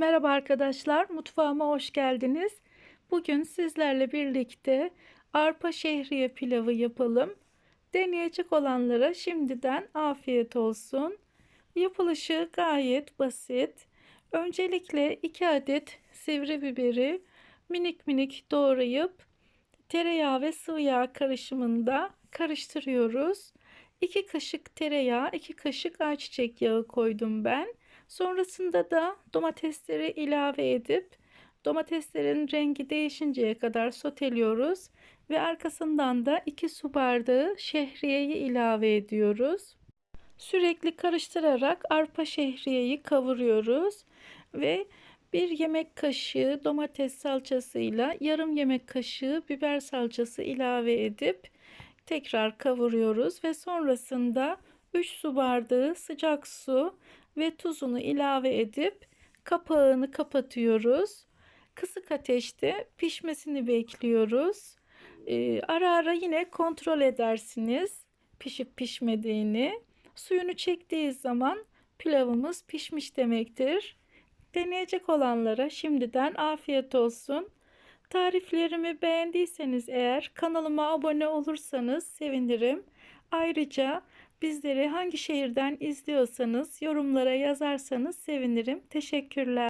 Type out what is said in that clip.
Merhaba arkadaşlar, mutfağıma hoş geldiniz. Bugün sizlerle birlikte arpa şehriye pilavı yapalım. Deneyecek olanlara şimdiden afiyet olsun. Yapılışı gayet basit. Öncelikle 2 adet sivri biberi minik minik doğrayıp tereyağı ve sıvı yağ karışımında karıştırıyoruz. 2 kaşık tereyağı, 2 kaşık ayçiçek yağı koydum ben. Sonrasında da domatesleri ilave edip domateslerin rengi değişinceye kadar soteliyoruz ve arkasından da 2 su bardağı şehriyeyi ilave ediyoruz. Sürekli karıştırarak arpa şehriyeyi kavuruyoruz ve bir yemek kaşığı domates salçasıyla yarım yemek kaşığı biber salçası ilave edip tekrar kavuruyoruz ve sonrasında 3 su bardağı sıcak su ve tuzunu ilave edip kapağını kapatıyoruz. Kısık ateşte pişmesini bekliyoruz. Ee, ara ara yine kontrol edersiniz pişip pişmediğini. Suyunu çektiği zaman pilavımız pişmiş demektir. Deneyecek olanlara şimdiden afiyet olsun. Tariflerimi beğendiyseniz eğer kanalıma abone olursanız sevinirim. Ayrıca bizleri hangi şehirden izliyorsanız yorumlara yazarsanız sevinirim. Teşekkürler.